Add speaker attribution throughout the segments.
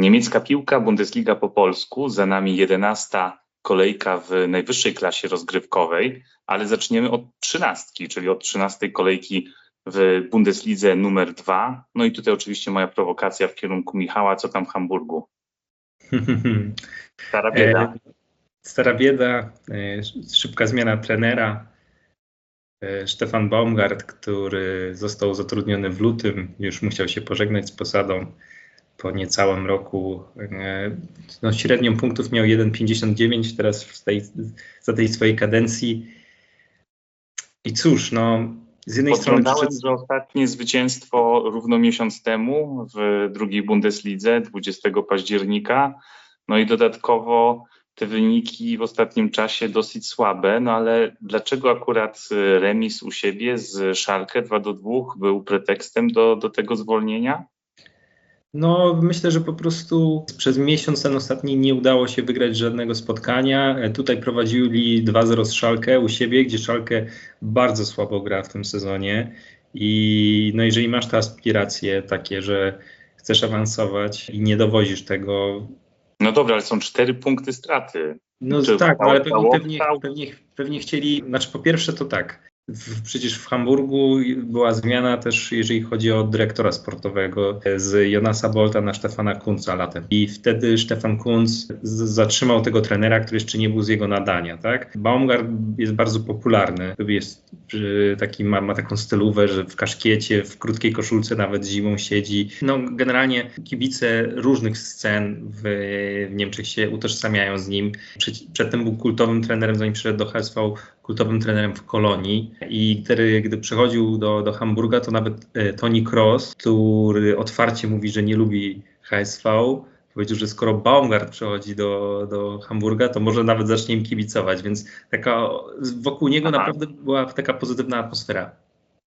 Speaker 1: Niemiecka piłka, Bundesliga po polsku, za nami 11 kolejka w najwyższej klasie rozgrywkowej, ale zaczniemy od trzynastki, czyli od trzynastej kolejki w Bundeslidze numer dwa. No i tutaj oczywiście moja prowokacja w kierunku Michała, co tam w Hamburgu?
Speaker 2: Stara bieda. E, stara bieda, e, szybka zmiana trenera. E, Stefan Baumgart, który został zatrudniony w lutym, już musiał się pożegnać z posadą po niecałym roku. No, średnią punktów miał 1,59 teraz w tej, za tej swojej kadencji. I cóż, no z jednej strony...
Speaker 1: Przed... że ostatnie zwycięstwo równo miesiąc temu w drugiej Bundeslidze 20 października. No i dodatkowo te wyniki w ostatnim czasie dosyć słabe, no ale dlaczego akurat remis u siebie z Szalkę 2 do 2 był pretekstem do, do tego zwolnienia?
Speaker 2: No, myślę, że po prostu przez miesiąc ten ostatni nie udało się wygrać żadnego spotkania. Tutaj prowadzili 2-0 z Szalkę u siebie, gdzie Szalkę bardzo słabo gra w tym sezonie. I no, jeżeli masz te aspiracje takie, że chcesz awansować i nie dowozisz tego.
Speaker 1: No dobra, ale są cztery punkty straty.
Speaker 2: No Czy tak, ale pewnie, pewnie, pewnie, pewnie chcieli, znaczy po pierwsze to tak, w, przecież w Hamburgu była zmiana też, jeżeli chodzi o dyrektora sportowego z Jonasa Bolta na Stefana Kunza latem. I wtedy Stefan Kunz zatrzymał tego trenera, który jeszcze nie był z jego nadania. Tak? Baumgart jest bardzo popularny. Jest taki, ma, ma taką stylówę, że w kaszkiecie, w krótkiej koszulce nawet zimą siedzi. No, generalnie kibice różnych scen w, w Niemczech się utożsamiają z nim. Przed, przedtem był kultowym trenerem, zanim przyszedł do HSV, kultowym trenerem w Kolonii i gdy, gdy przychodził do, do Hamburga, to nawet e, Tony Cross, który otwarcie mówi, że nie lubi HSV, powiedział, że skoro Baumgart przychodzi do, do Hamburga, to może nawet zacznie im kibicować, więc taka, wokół niego Aha. naprawdę była taka pozytywna atmosfera.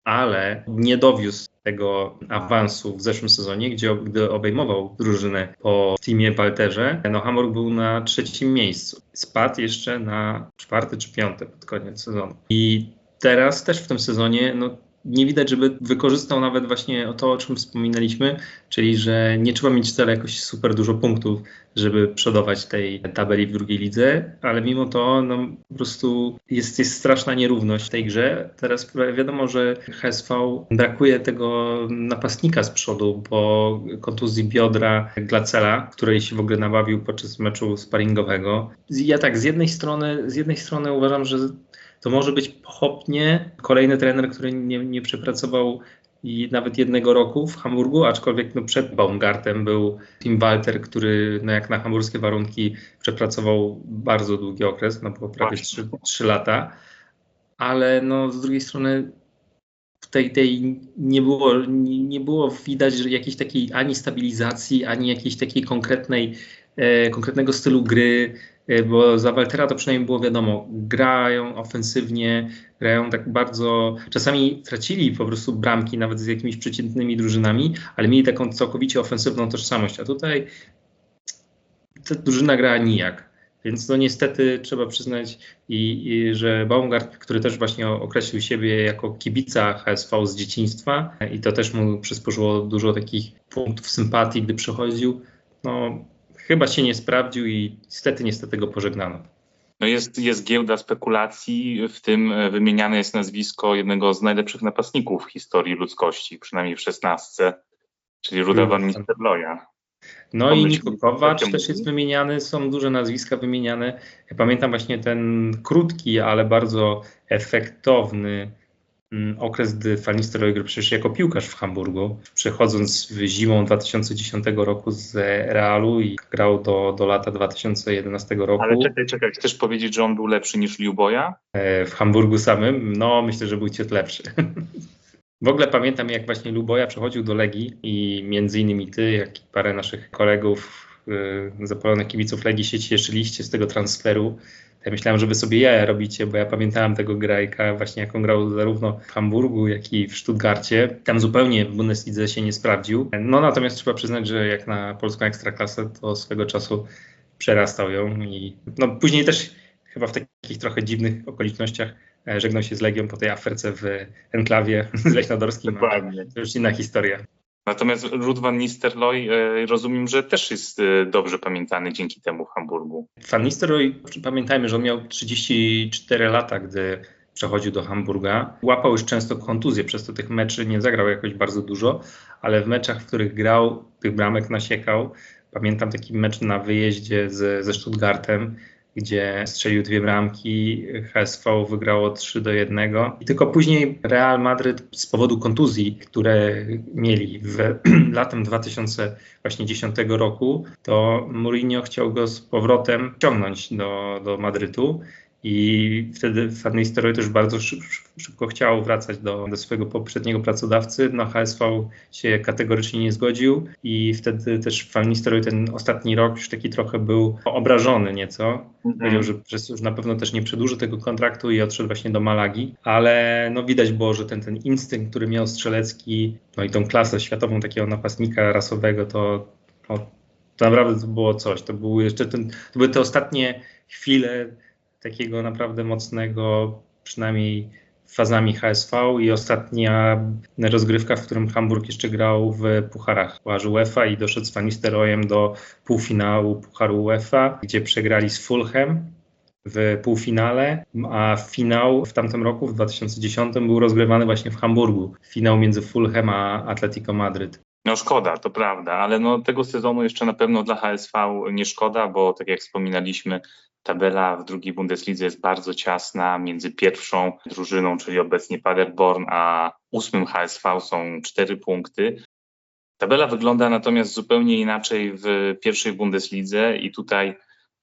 Speaker 2: Ale nie dowiózł tego awansu w zeszłym sezonie, gdzie gdy obejmował drużynę po teamie Walterze, no Hamburg był na trzecim miejscu. Spadł jeszcze na czwarte czy piąte pod koniec sezonu. I teraz też w tym sezonie no, nie widać, żeby wykorzystał nawet właśnie to, o czym wspominaliśmy, czyli że nie trzeba mieć wcale jakoś super dużo punktów, żeby przodować tej tabeli w drugiej lidze, ale mimo to no, po prostu jest, jest straszna nierówność w tej grze. Teraz wiadomo, że HSV brakuje tego napastnika z przodu po kontuzji biodra Glacela, której się w ogóle nabawił podczas meczu sparingowego. Ja tak, z jednej strony, z jednej strony uważam, że to może być pochopnie kolejny trener, który nie, nie przepracował i nawet jednego roku w Hamburgu, aczkolwiek no przed Baumgartem był Tim Walter, który no jak na hamburskie warunki przepracował bardzo długi okres, no bo prawie 3, 3 lata, ale no z drugiej strony w tej, tej nie, było, nie, nie było widać jakiejś takiej ani stabilizacji, ani jakiejś takiej konkretnej, konkretnego stylu gry, E, bo za Waltera to przynajmniej było wiadomo, grają ofensywnie, grają tak bardzo, czasami tracili po prostu bramki nawet z jakimiś przeciętnymi drużynami, ale mieli taką całkowicie ofensywną tożsamość, a tutaj ta drużyna grała nijak. Więc no niestety trzeba przyznać, i, i, że Baumgart, który też właśnie określił siebie jako kibica HSV z dzieciństwa i to też mu przysporzyło dużo takich punktów sympatii, gdy przychodził, no chyba się nie sprawdził i niestety, niestety go pożegnano.
Speaker 1: No jest, jest giełda spekulacji, w tym e, wymieniane jest nazwisko jednego z najlepszych napastników w historii ludzkości, przynajmniej w szesnastce, czyli Ruda van Nistelrooya.
Speaker 2: No i Niko Kowacz też jest wymieniany, są duże nazwiska wymieniane. Ja pamiętam właśnie ten krótki, ale bardzo efektowny okres, gdy Nistelrooy grał przecież jako piłkarz w Hamburgu, przechodząc w zimą 2010 roku z Realu i grał do, do lata 2011 roku.
Speaker 1: Ale czekaj, czekaj, chcesz powiedzieć, że on był lepszy niż Liuboja?
Speaker 2: E, w Hamburgu samym? No, myślę, że był ciut lepszy. W ogóle pamiętam, jak właśnie Luboja przechodził do Legii i między innymi ty, jak i parę naszych kolegów, zapalonych kibiców Legii się cieszyliście z tego transferu ja myślałem, że wy sobie jaja robicie, bo ja pamiętałem tego grajka właśnie jak on grał zarówno w Hamburgu, jak i w Stuttgarcie. Tam zupełnie w Bundeslidze się nie sprawdził. No natomiast trzeba przyznać, że jak na polską ekstraklasę, to swego czasu przerastał ją i no później też chyba w takich trochę dziwnych okolicznościach e, żegnał się z Legią po tej aferce w enklawie z Leśnodorskim. Dokładnie. To już inna historia.
Speaker 1: Natomiast Ruud van Nistelrooy e, rozumiem, że też jest e, dobrze pamiętany dzięki temu Hamburgu.
Speaker 2: Van Nistelrooy, pamiętajmy, że on miał 34 lata, gdy przechodził do Hamburga. Łapał już często kontuzje, przez to tych meczy nie zagrał jakoś bardzo dużo, ale w meczach, w których grał, tych bramek nasiekał. Pamiętam taki mecz na wyjeździe z, ze Stuttgartem, gdzie strzelił dwie bramki, HSV wygrało 3 do 1 i tylko później Real Madryt z powodu kontuzji, które mieli w latem 2010 roku, to Mourinho chciał go z powrotem ciągnąć do, do Madrytu i wtedy Van Nistelrooy też bardzo szybko chciał wracać do, do swojego poprzedniego pracodawcy. No HSV się kategorycznie nie zgodził i wtedy też Van Nistelrooy ten ostatni rok już taki trochę był obrażony nieco. Mhm. Powiedział, że przez już na pewno też nie przedłuży tego kontraktu i odszedł właśnie do Malagi, ale no widać było, że ten, ten instynkt, który miał Strzelecki, no i tą klasę światową takiego napastnika rasowego, to, no, to naprawdę to było coś. To były jeszcze ten, to były te ostatnie chwile takiego naprawdę mocnego, przynajmniej fazami HSV i ostatnia rozgrywka, w którym Hamburg jeszcze grał w pucharach Pucharze UEFA i doszedł z Fanisterojem do półfinału Pucharu UEFA, gdzie przegrali z Fulham w półfinale, a finał w tamtym roku, w 2010, był rozgrywany właśnie w Hamburgu. Finał między Fulham a Atletico Madryt.
Speaker 1: No szkoda, to prawda, ale no tego sezonu jeszcze na pewno dla HSV nie szkoda, bo tak jak wspominaliśmy, tabela w drugiej Bundeslidze jest bardzo ciasna. Między pierwszą drużyną, czyli obecnie Paderborn, a ósmym HSV są cztery punkty. Tabela wygląda natomiast zupełnie inaczej w pierwszej Bundeslidze i tutaj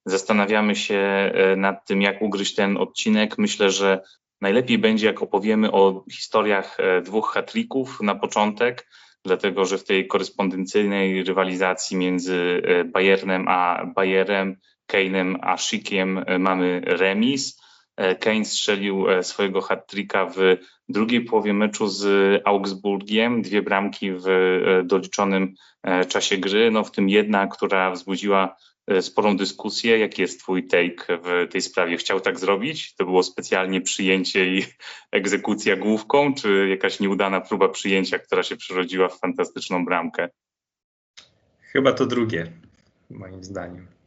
Speaker 1: zastanawiamy się e, nad tym, jak ugryźć ten odcinek. Myślę, że najlepiej będzie, jak opowiemy o historiach e, dwóch hatlików na początek, dlatego że w tej korespondencyjnej rywalizacji między e, Bayernem a Bayerem, Kane'em a Schikiem e, mamy remis. E, Kane strzelił swojego hat-tricka w drugiej połowie meczu z Augsburgiem, dwie bramki w doliczonym czasie gry, no w tym jedna, która wzbudziła sporą dyskusję. Jaki jest Twój take w tej sprawie? Chciał tak zrobić? To było specjalnie przyjęcie i egzekucja główką, czy jakaś nieudana próba przyjęcia, która się przerodziła w fantastyczną bramkę?
Speaker 2: Chyba to drugie, moim zdaniem.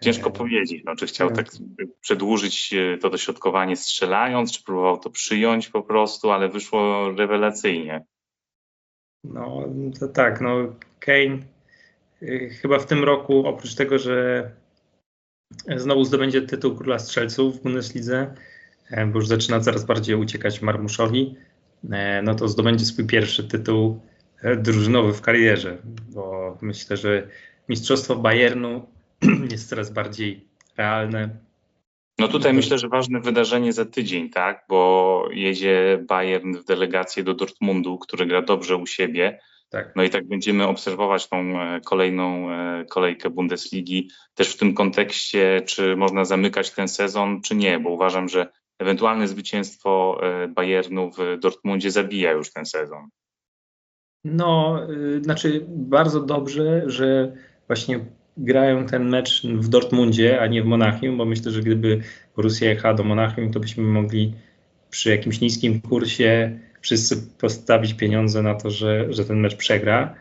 Speaker 1: Ciężko powiedzieć, no, czy chciał tak przedłużyć to dośrodkowanie strzelając, czy próbował to przyjąć po prostu, ale wyszło rewelacyjnie.
Speaker 2: No to tak, no Kane Y, chyba w tym roku, oprócz tego, że znowu zdobędzie tytuł Króla Strzelców w Bundeslidze, e, bo już zaczyna coraz bardziej uciekać Marmuszowi, e, no to zdobędzie swój pierwszy tytuł e, drużynowy w karierze, bo myślę, że mistrzostwo Bayernu jest coraz bardziej realne.
Speaker 1: No tutaj myślę, że ważne wydarzenie za tydzień, tak, bo jedzie Bayern w delegację do Dortmundu, który gra dobrze u siebie. Tak. No i tak będziemy obserwować tą e, kolejną e, kolejkę Bundesligi też w tym kontekście, czy można zamykać ten sezon, czy nie, bo uważam, że ewentualne zwycięstwo e, Bayernu w Dortmundzie zabija już ten sezon.
Speaker 2: No, znaczy bardzo dobrze, że właśnie grają ten mecz w Dortmundzie, a nie w Monachium, bo myślę, że gdyby Rosja jechała do Monachium, to byśmy mogli przy jakimś niskim kursie wszyscy postawić pieniądze na to, że, że ten mecz przegra.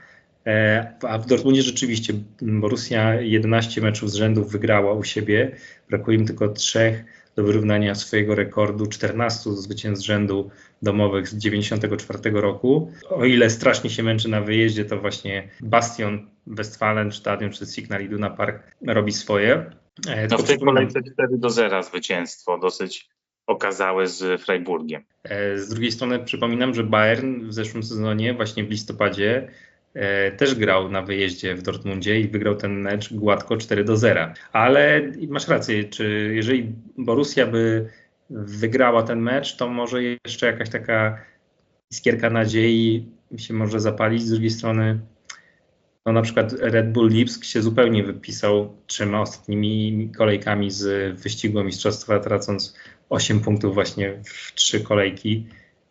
Speaker 2: E, a w Dortmundzie rzeczywiście Borussia 11 meczów z rzędu wygrała u siebie. Brakuje im tylko trzech do wyrównania swojego rekordu 14 zwycięstw rzędu domowych z 94 roku. O ile strasznie się męczy na wyjeździe, to właśnie Bastion Westfalen, Stadion czy Signal Iduna Park robi swoje.
Speaker 1: E, no w tej kolejce 4 do 0 zwycięstwo, dosyć okazałe z Freiburgiem.
Speaker 2: E, z drugiej strony przypominam, że Bayern w zeszłym sezonie, właśnie w listopadzie, też grał na wyjeździe w Dortmundzie i wygrał ten mecz gładko 4 do 0. Ale masz rację, czy jeżeli Borussia by wygrała ten mecz, to może jeszcze jakaś taka iskierka nadziei się może zapalić. Z drugiej strony, no na przykład Red Bull Lipsk się zupełnie wypisał trzema ostatnimi kolejkami z wyścigu mistrzostwa, tracąc 8 punktów właśnie w trzy kolejki.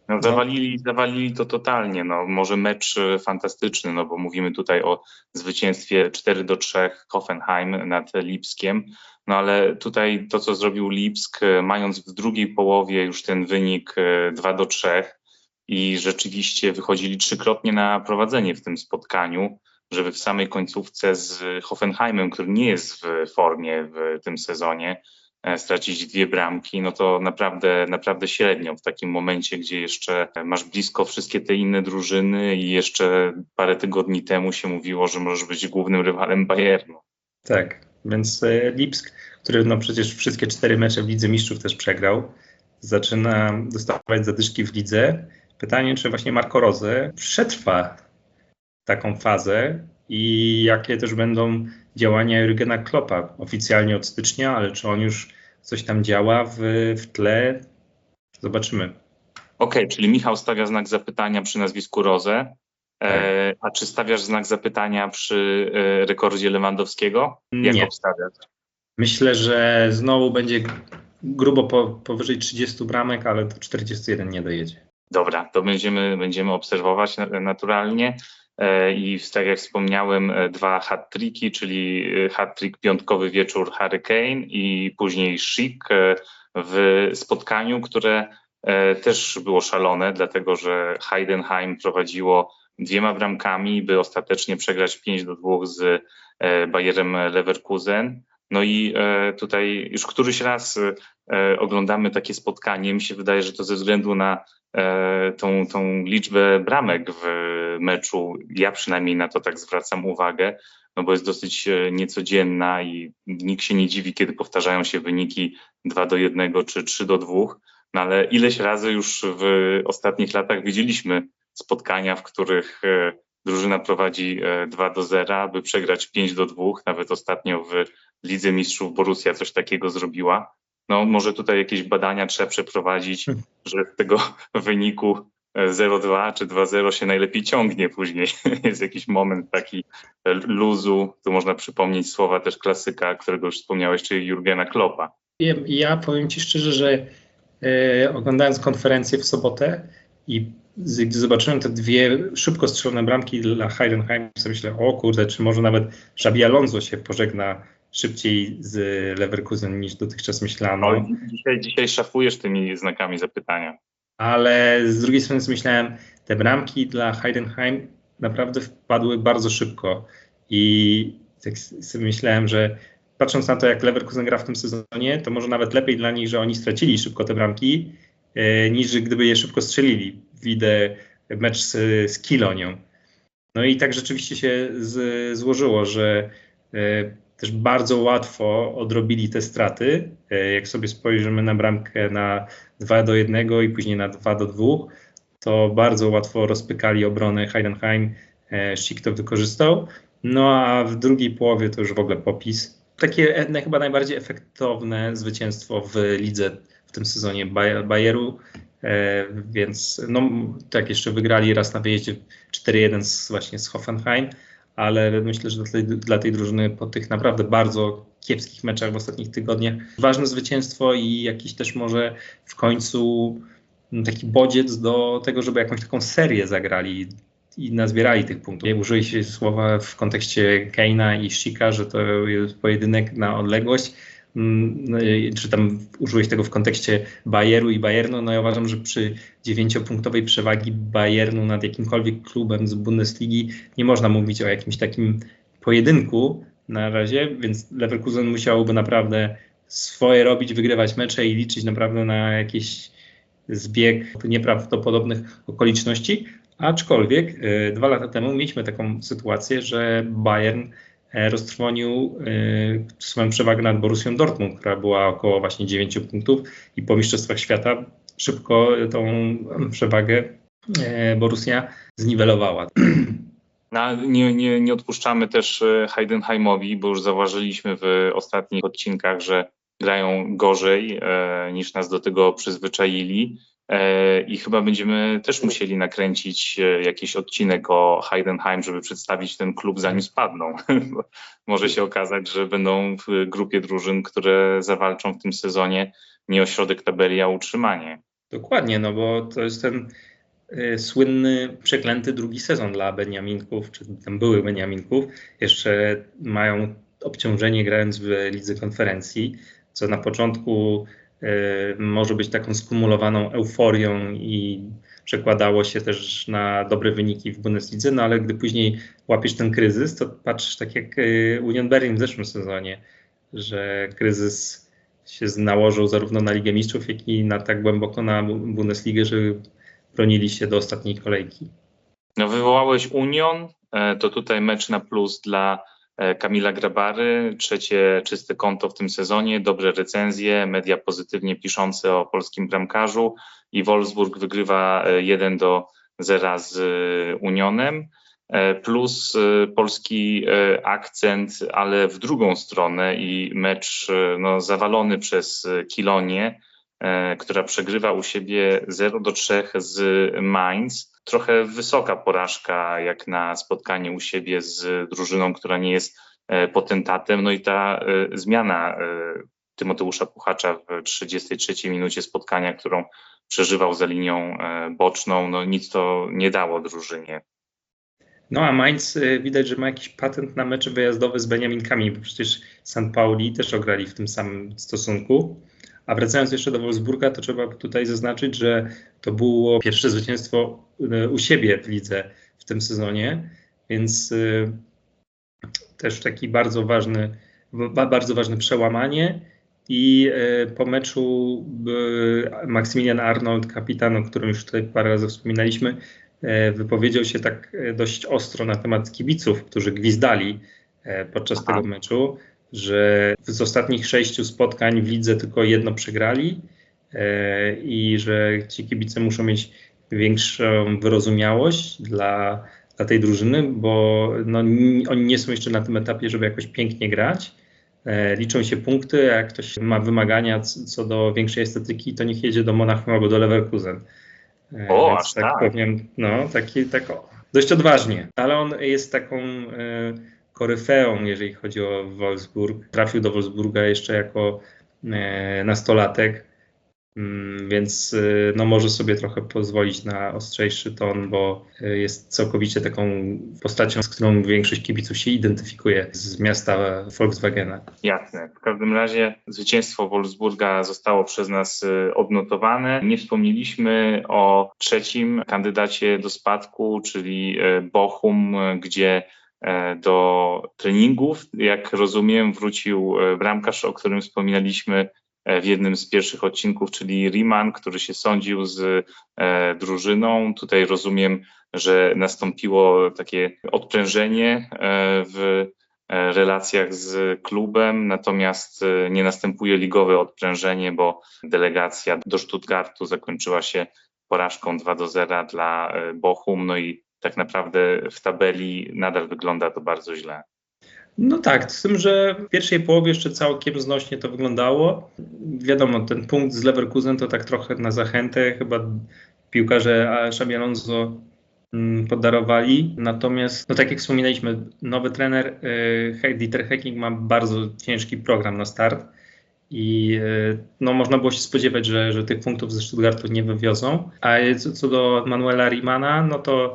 Speaker 1: No, no, zawalili, zawalili to totalnie. No, może mecz e, fantastyczny, no bo mówimy tutaj o zwycięstwie 4 do 3 Hoffenheim nad Lipskiem. No ale tutaj to, co zrobił Lipsk, e, mając w drugiej połowie już ten wynik 2 e, do 3, i rzeczywiście wychodzili trzykrotnie na prowadzenie w tym spotkaniu, żeby w samej końcówce z Hoffenheimem, który nie jest w formie w tym sezonie, stracić dwie bramki, no to naprawdę, naprawdę średnio w takim momencie, gdzie jeszcze masz blisko wszystkie te inne drużyny i jeszcze parę tygodni temu się mówiło, że możesz być głównym rywalem Bayernu.
Speaker 2: Tak, więc e, Lipsk, który no przecież wszystkie cztery mecze w Lidze Mistrzów też przegrał, zaczyna dostawać zadyszki w lidze. Pytanie, czy właśnie Marco Rose przetrwa taką fazę i jakie też będą działania Jurgena Kloppa oficjalnie od stycznia, ale czy on już coś tam działa w, w tle? Zobaczymy.
Speaker 1: Okej, okay, czyli Michał stawia znak zapytania przy nazwisku Rose. E, tak. a czy stawiasz znak zapytania przy e, rekordzie Lewandowskiego? Jak Nie. obstawiasz?
Speaker 2: Myślę, że znowu będzie grubo po, powyżej 30 bramek, ale do 41 nie dojedzie.
Speaker 1: Dobra, to będziemy, będziemy obserwować naturalnie. E, I tak jak wspomniałem, e, dwa hat-tricki, czyli e, hat-trick piątkowy wieczór Hurricane i później Chic w spotkaniu, które też było szalone, dlatego że Heidenheim prowadziło dwiema bramkami, by ostatecznie przegrać 5 do 2 z Bayerem Leverkusen. No i tutaj już któryś raz oglądamy takie spotkanie. Mi się wydaje, że to ze względu na tą, tą liczbę bramek w meczu. Ja przynajmniej na to tak zwracam uwagę, no bo jest dosyć e, niecodzienna i nikt się nie dziwi, kiedy powtarzają się wyniki 2 do 1 czy 3 do 2. No ale ileś razy już w ostatnich latach widzieliśmy spotkania, w których e, drużyna prowadzi 2 do 0, aby przegrać 5 do 2. Nawet ostatnio w Lidze Mistrzów Borussia coś takiego zrobiła no może tutaj jakieś badania trzeba przeprowadzić, hmm. że z tego wyniku 0,2 czy 2,0 się najlepiej ciągnie później. Jest jakiś moment taki luzu, tu można przypomnieć słowa też klasyka, którego już wspomniałeś, czyli Jurgena Kloppa.
Speaker 2: Ja, ja powiem Ci szczerze, że e, oglądając konferencję w sobotę i gdy zobaczyłem te dwie szybko strzelone bramki dla Heidenheim, sobie myślę, o kurde, czy może nawet Xabi Alonso się pożegna szybciej z Leverkusen niż dotychczas myślano. O,
Speaker 1: dzisiaj, dzisiaj szafujesz tymi znakami zapytania.
Speaker 2: Ale z drugiej strony myślałem, te bramki dla Heidenheim naprawdę wpadły bardzo szybko i tak sobie myślałem, że patrząc na to, jak Leverkusen gra w tym sezonie, to może nawet lepiej dla nich, że oni stracili szybko te bramki, e, niż gdyby je szybko strzelili. Widzę mecz z, z Kilonią. No i tak rzeczywiście się z, złożyło, że e, też bardzo łatwo odrobili te straty. E, jak sobie spojrzymy na bramkę na 2 do 1 i później na 2 do 2, to bardzo łatwo rozpykali obronę Heidenheim. E, Schick to wykorzystał. No a w drugiej połowie to już w ogóle popis. Takie e, chyba najbardziej efektowne zwycięstwo w lidze w tym sezonie Bayeru. więc no, tak jeszcze wygrali raz na wyjeździe 4-1 właśnie z Hoffenheim ale myślę, że dla tej, drużyny po tych naprawdę bardzo kiepskich meczach w ostatnich tygodniach ważne zwycięstwo i jakiś też może w końcu taki bodziec do tego, żeby jakąś taką serię zagrali i nazbierali tych punktów. Użyli się słowa w kontekście Keina i Shika, że to jest pojedynek na odległość. Mm, no czy tam użyłeś tego w kontekście Bayernu i Bayernu, no ja uważam, że przy dziewięciopunktowej przewagi Bayernu nad jakimkolwiek klubem z Bundesligi nie można mówić o jakimś takim pojedynku na razie, więc Leverkusen musiałby naprawdę swoje robić, wygrywać mecze i liczyć naprawdę na jakiś zbieg nieprawdopodobnych okoliczności, aczkolwiek y, dwa lata temu mieliśmy taką sytuację, że Bayern roztrwonił e, swoją przewagę nad Borussią Dortmund, która była około właśnie 9 punktów i po Mistrzostwach Świata szybko tą przewagę e, Borussia zniwelowała.
Speaker 1: No, nie, nie, nie odpuszczamy też Heidenheimowi, bo już zauważyliśmy w ostatnich odcinkach, że grają gorzej niż nas do tego przyzwyczaili. E, I chyba będziemy też musieli nakręcić e, jakiś odcinek o Heidenheim, żeby przedstawić ten klub zanim spadną. Może się okazać, że będą w grupie drużyn, które zawalczą w tym sezonie nie o środek tabeli, a utrzymanie.
Speaker 2: Dokładnie, no bo to jest ten y, słynny, przeklęty drugi sezon dla Beniaminków, czy tam byłych Beniaminków. Jeszcze mają obciążenie grając w lidze konferencji, co na początku może być taką skumulowaną euforią i przekładało się też na dobre wyniki w Bundeslidze, no ale gdy później łapiesz ten kryzys, to patrzysz tak jak y, Union Berlin w zeszłym sezonie, że kryzys się nałożył zarówno na Ligę Mistrzów, jak i na tak głęboko na Bundesligę, że bronili się do ostatniej kolejki.
Speaker 1: No wywołałeś Union, e, to tutaj mecz na plus dla e, Kamila Grabary, trzecie czyste konto w tym sezonie, dobre recenzje, media pozytywnie piszące o polskim bramkarzu i Wolfsburg wygrywa 1 e, do 0 z Unionem. Plus polski akcent, ale w drugą stronę i mecz no, zawalony przez Kilonię, która przegrywa u siebie 0 do 3 z Mainz trochę wysoka porażka, jak na spotkanie u siebie z drużyną, która nie jest e, potentatem. No i ta e, zmiana e, Tymoteusza Puchacza w 33 minucie spotkania, którą przeżywał za linią boczną, no nic to nie dało drużynie.
Speaker 2: No a Mainz widać, że ma jakiś patent na mecze wyjazdowe z Beniaminkami, bo przecież St. Pauli też ograli w tym samym stosunku. A wracając jeszcze do Wolfsburga, to trzeba tutaj zaznaczyć, że to było pierwsze zwycięstwo e, u siebie w lidze w tym sezonie, więc e, też taki bardzo ważny, bardzo ważne przełamanie. I e, po meczu Maksymilian Arnold, kapitan, o którym już tutaj parę razy wspominaliśmy, wypowiedział się tak dość ostro na temat kibiców, którzy gwizdali podczas Aha. tego meczu że z ostatnich sześciu spotkań w lidze tylko jedno przegrali e, i że ci kibice muszą mieć większą wyrozumiałość dla, dla tej drużyny, bo no, oni nie są jeszcze na tym etapie, żeby jakoś pięknie grać. E, liczą się punkty, jak ktoś ma wymagania co do większej estetyki, to niech jedzie do Monachium albo do Leverkusen.
Speaker 1: E, o, aż tak, tak
Speaker 2: powiem, no, taki, tak, dość odważnie, ale on jest taką koryfeą, jeżeli chodzi o Wolfsburg. Trafił do Wolfsburga jeszcze jako e, nastolatek, mm, więc e, no, może sobie trochę pozwolić na ostrzejszy ton, bo e, jest całkowicie taką postacią, z którą większość kibiców się identyfikuje z miasta Volkswagena.
Speaker 1: Jasne. W każdym razie zwycięstwo Wolfsburga zostało przez nas odnotowane. Nie wspomnieliśmy o trzecim kandydacie do spadku, czyli Bochum, gdzie do treningów. Jak rozumiem, wrócił e, bramkarz, o którym wspominaliśmy e, w jednym z pierwszych odcinków, czyli Riemann, który się sądził z drużyną. Tutaj rozumiem, że nastąpiło takie odprężenie w relacjach z klubem, natomiast nie następuje ligowe odprężenie, bo delegacja do Stuttgartu zakończyła się porażką 2 do 0 dla Bochum, no i tak naprawdę w tabeli nadal wygląda to bardzo źle.
Speaker 2: No tak, z tym, że w pierwszej połowie jeszcze całkiem znośnie to wyglądało. Wiadomo, ten punkt z Leverkusen to tak trochę na zachętę, chyba piłkarze Xabi Alonso mm, podarowali. Natomiast, no tak jak wspominaliśmy, nowy trener y, Dieter Hecking ma bardzo ciężki program na start i y, no, można było się spodziewać, że, że tych punktów ze Stuttgartu nie wywiozą. A co, co do Manuela Rimana, no to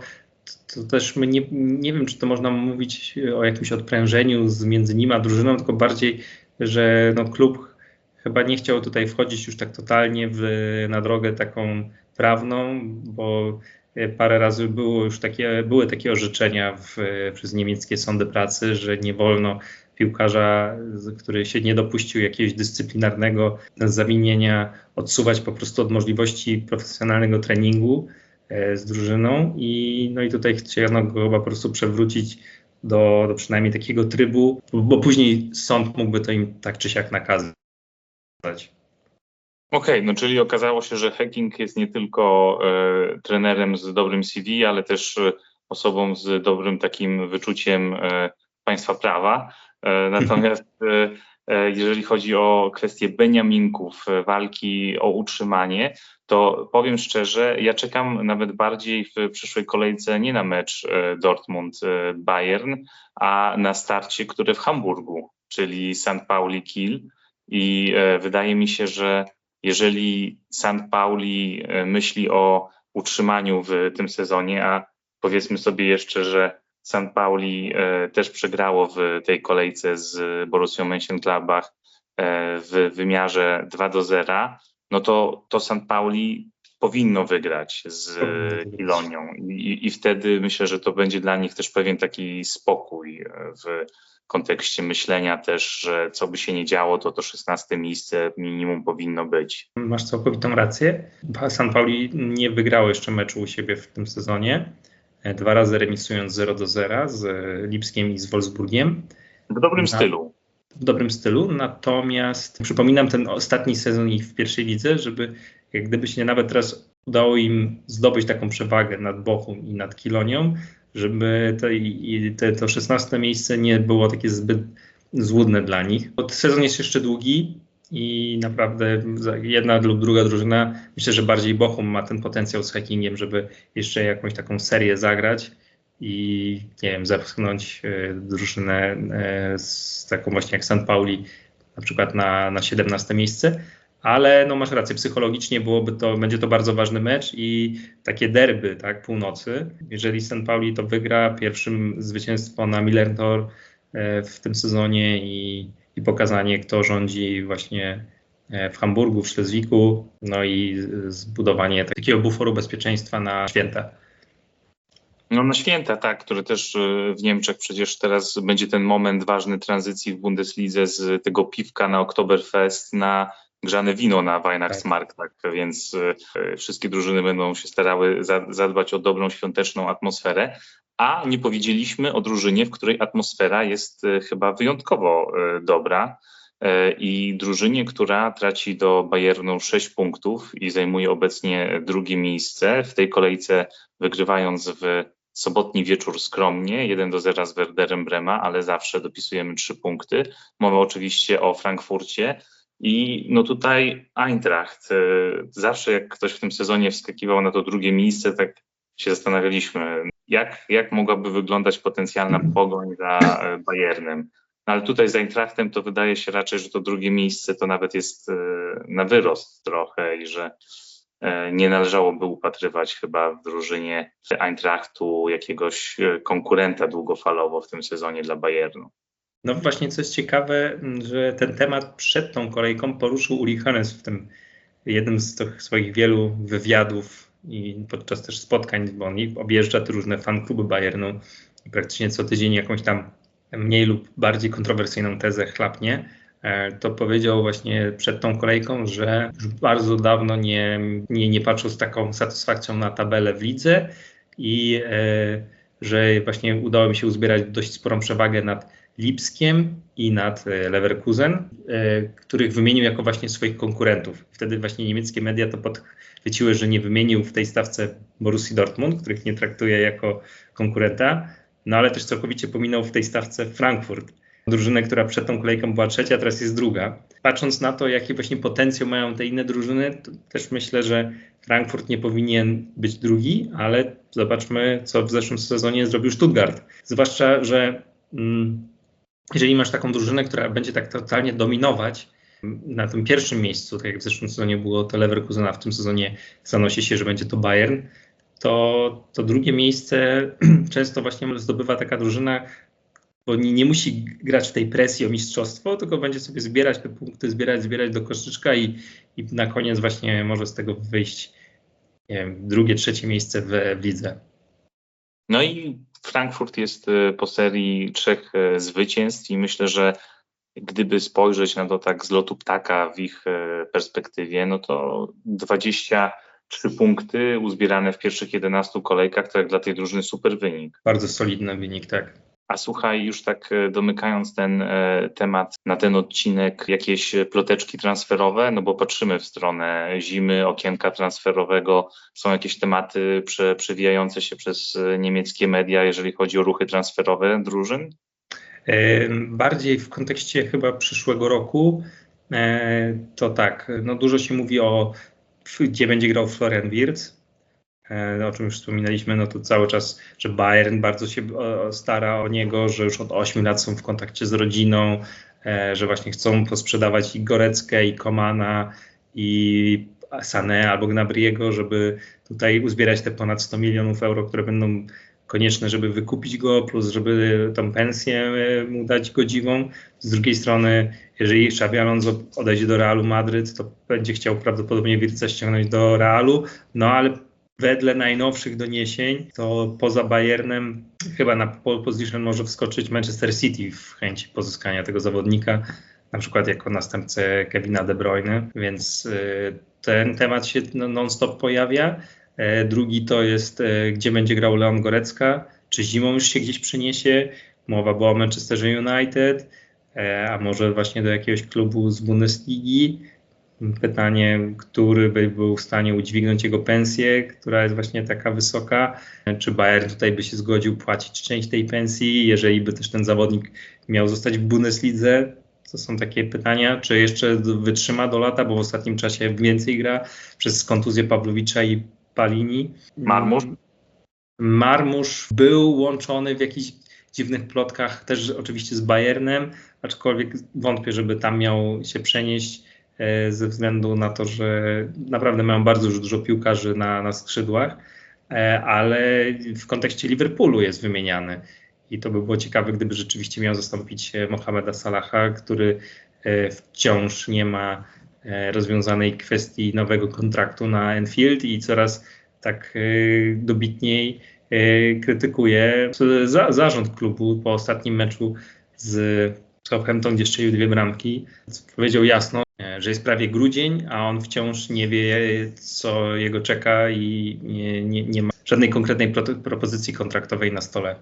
Speaker 2: to też my nie, nie wiem, czy to można mówić o jakimś odprężeniu z między nim a drużyną, tylko bardziej, że no, klub chyba nie chciał tutaj wchodzić już tak totalnie w, na drogę taką prawną, bo parę razy było już takie, były takie orzeczenia w, przez niemieckie sądy pracy, że nie wolno piłkarza, który się nie dopuścił jakiegoś dyscyplinarnego zawinienia, odsuwać po prostu od możliwości profesjonalnego treningu. E, z drużyną i, no i tutaj chciano go po prostu przewrócić do, do przynajmniej takiego trybu, bo później sąd mógłby to im tak czy siak nakazać.
Speaker 1: Okej, okay, no czyli okazało się, że hacking jest nie tylko e, trenerem z dobrym CV, ale też e, osobą z dobrym takim wyczuciem e, państwa prawa. E, natomiast E, jeżeli chodzi o kwestie Beniaminków, e, walki o utrzymanie, to powiem szczerze, ja czekam nawet bardziej w przyszłej kolejce nie na mecz e, Dortmund-Bayern, a na starcie, które w Hamburgu, czyli St. Pauli Kiel. I wydaje mi się, że jeżeli St. Pauli myśli o utrzymaniu w tym sezonie, a powiedzmy sobie jeszcze, że St. Pauli e, też przegrało w tej kolejce z Borussią Mönchengladbach e, w wymiarze 2 do 0, no to, to St. Pauli powinno wygrać z Ilonią I, i wtedy myślę, że to będzie dla nich też pewien taki spokój w kontekście myślenia też, że co by się nie działo, to to 16 miejsce minimum powinno być.
Speaker 2: Masz całkowitą rację. San Pauli nie wygrało jeszcze meczu u siebie w tym sezonie. Dwa razy remisując 0 do 0 z Lipskiem i z Wolfsburgiem.
Speaker 1: W dobrym Na, stylu.
Speaker 2: W dobrym stylu, natomiast przypominam ten ostatni sezon ich w pierwszej lidze, żeby jak gdyby się nawet teraz udało im zdobyć taką przewagę nad Bochum i nad Kilonią, żeby te, te, to 16 miejsce nie było takie zbyt złudne dla nich. Bo sezon jest jeszcze długi i naprawdę jedna lub druga drużyna, myślę, że bardziej Bochum ma ten potencjał z hackingiem, żeby jeszcze jakąś taką serię zagrać i nie wiem, zepchnąć e, drużynę e, z taką właśnie jak St. Pauli na przykład na, na 17 miejsce ale no masz rację, psychologicznie byłoby to, będzie to bardzo ważny mecz i takie derby, tak, północy. Jeżeli St. Pauli to wygra, pierwszym zwycięstwo na Millertor e, w tym sezonie i, i pokazanie, kto rządzi właśnie e, w Hamburgu, w Szlezwiku, no i zbudowanie takiego buforu bezpieczeństwa na święta.
Speaker 1: No na święta, tak, które też e, w Niemczech przecież teraz będzie ten moment ważny tranzycji w Bundeslidze z tego piwka na Oktoberfest na grzane wino na Weihnachtsmarkt, tak. tak więc e, wszystkie drużyny będą się starały za, zadbać o dobrą świąteczną atmosferę, a nie powiedzieliśmy o drużynie, w której atmosfera jest e, chyba wyjątkowo e, dobra i drużynie, która traci do Bayernu 6 punktów i zajmuje obecnie drugie miejsce w tej kolejce, wygrywając w sobotni wieczór skromnie, 1 do 0 z Werderem Brema, ale zawsze dopisujemy 3 punkty. Mowa oczywiście o Frankfurcie, i no tutaj Eintracht, e, zawsze jak ktoś w tym sezonie wskakiwał na to drugie miejsce, tak się zastanawialiśmy, jak, jak mogłaby wyglądać potencjalna pogoń za e, Bayernem. No ale tutaj z Eintrachtem to wydaje się raczej, że to drugie miejsce to nawet jest e, na wyrost trochę i że nie należałoby upatrywać chyba w drużynie Eintrachtu jakiegoś konkurenta długofalowo w tym sezonie dla Bayernu.
Speaker 2: No właśnie, co jest ciekawe, że ten temat przed tą kolejką poruszył Uli Hannes w tym jednym z tych swoich wielu wywiadów i podczas też spotkań, bo on objeżdża te różne fankluby Bayernu i praktycznie co tydzień jakąś tam mniej lub bardziej kontrowersyjną tezę chlapnie. E, to powiedział właśnie przed tą kolejką, że już bardzo dawno nie, nie, nie patrzył z taką satysfakcją na tabelę w lidze i e, że właśnie udało mi się uzbierać dość sporą przewagę nad Lipskiem i nad e, Leverkusen, e, których wymienił jako właśnie swoich konkurentów. Wtedy właśnie niemieckie media to podchwyciły, że nie wymienił w tej stawce Borussii Dortmund, których nie traktuje jako konkurenta, no ale też całkowicie pominął w tej stawce Frankfurt. Drużynę, która przed tą kolejką była trzecia, teraz jest druga. Patrząc na to, jaki właśnie potencjał mają te inne drużyny, to też myślę, że Frankfurt nie powinien być drugi, ale zobaczmy, co w zeszłym sezonie zrobił Stuttgart. Zwłaszcza, że mm, jeżeli masz taką drużynę, która będzie tak totalnie dominować na tym pierwszym miejscu, tak jak w zeszłym sezonie było to Leverkusen, a w tym sezonie zanosi się, że będzie to Bayern, to, to drugie miejsce często właśnie zdobywa taka drużyna, bo nie, nie, musi grać w tej presji o mistrzostwo, tylko będzie sobie zbierać te punkty, zbierać, zbierać do koszyczka i, i na koniec właśnie może z tego wyjść wiem, drugie, trzecie miejsce w, w lidze.
Speaker 1: No i Frankfurt jest e, po serii trzech e, zwycięstw i myślę, że gdyby spojrzeć na to tak z lotu ptaka w ich e, perspektywie, no to 23 punkty uzbierane w pierwszych 11 kolejkach, to jak dla tej drużyny super wynik.
Speaker 2: Bardzo solidny wynik, tak.
Speaker 1: A słuchaj, już tak e, domykając ten e, temat na ten odcinek, jakieś ploteczki transferowe, no bo patrzymy w stronę zimy, okienka transferowego, są jakieś tematy prze, przewijające się przez e, niemieckie media, jeżeli chodzi o ruchy transferowe drużyn?
Speaker 2: Bardziej w kontekście chyba przyszłego roku, to tak, no dużo się mówi o, gdzie będzie grał Florian Wirtz, E, o czym już wspominaliśmy, no to cały czas, że Bayern bardzo się stara o niego, że już od 8 lat są w kontakcie z rodziną, e, że właśnie chcą posprzedawać i Goreckę, i Komana, i Sané albo Gnabriego, żeby tutaj uzbierać te ponad 100 milionów euro, które będą konieczne, żeby wykupić go, plus żeby tą pensję mu dać godziwą. Z drugiej strony, jeżeli Xabi Alonso odejdzie do Realu Madryt, to będzie chciał prawdopodobnie Wirca ściągnąć do Realu, no ale wedle najnowszych doniesień, to poza Bayernem chyba na pole position może wskoczyć Manchester City w chęci pozyskania tego zawodnika, na przykład jako następcę Kevina De Bruyne, więc y, ten temat się no, non-stop pojawia. E, drugi to jest, e, gdzie będzie grał Leon Gorecka, czy zimą już się gdzieś przeniesie. Mowa była o Manchesterze United, e, a może właśnie do jakiegoś klubu z Bundesligi. Pytanie, który by był w stanie udźwignąć jego pensję, która jest właśnie taka wysoka. Czy Bayern tutaj by się zgodził płacić część tej pensji, jeżeli by też ten zawodnik miał zostać w Bundeslidze? To są takie pytania, czy jeszcze wytrzyma do lata, bo w ostatnim czasie więcej gra przez kontuzję Pawlowicza i Palini.
Speaker 1: Marmusz?
Speaker 2: Marmusz był łączony w jakichś dziwnych plotkach, też oczywiście z Bayernem, aczkolwiek wątpię, żeby tam miał się przenieść ze względu na to, że naprawdę mają bardzo już dużo piłkarzy na, na skrzydłach, e, ale w kontekście Liverpoolu jest wymieniany. I to by było ciekawe, gdyby rzeczywiście miał zastąpić Mohameda Salaha, który e, wciąż nie ma E, rozwiązanej kwestii nowego kontraktu na Enfield i coraz tak e, dobitniej e, krytykuje za, zarząd klubu po ostatnim meczu z Southampton, gdzie strzelił dwie bramki. Powiedział jasno, że jest prawie grudzień, a on wciąż nie wie, co jego czeka i nie, nie, nie ma żadnej konkretnej pro, propozycji kontraktowej na stole.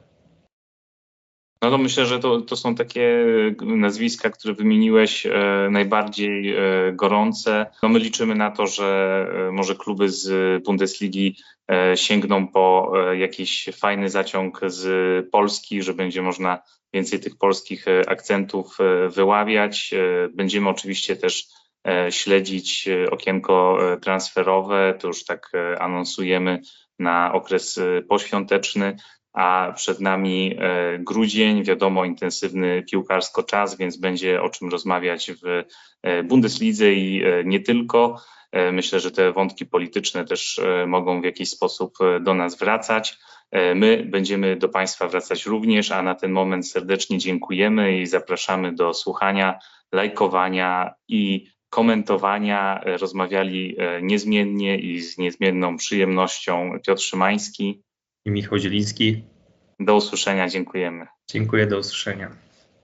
Speaker 1: No to myślę, że to, to są takie nazwiska, które wymieniłeś e, najbardziej e, gorące. No my liczymy na to, że e, może kluby z Bundesligi e, sięgną po e, jakiś fajny zaciąg z Polski, że będzie można więcej tych polskich e, akcentów wyławiać. Będziemy oczywiście też śledzić okienko transferowe, to już tak anonsujemy na okres poświąteczny a przed nami e, grudzień, wiadomo, intensywny piłkarsko czas, więc będzie o czym rozmawiać w e, Bundeslidze i e, nie tylko. Myślę, że te wątki polityczne też mogą w jakiś sposób do nas wracać. My będziemy do Państwa wracać również, a na ten moment serdecznie dziękujemy i zapraszamy do słuchania, lajkowania i komentowania. Rozmawiali niezmiennie i z niezmienną przyjemnością Piotr Szymański
Speaker 2: i Michał Zieliński.
Speaker 1: Do usłyszenia, dziękujemy.
Speaker 2: Dziękuję, do usłyszenia.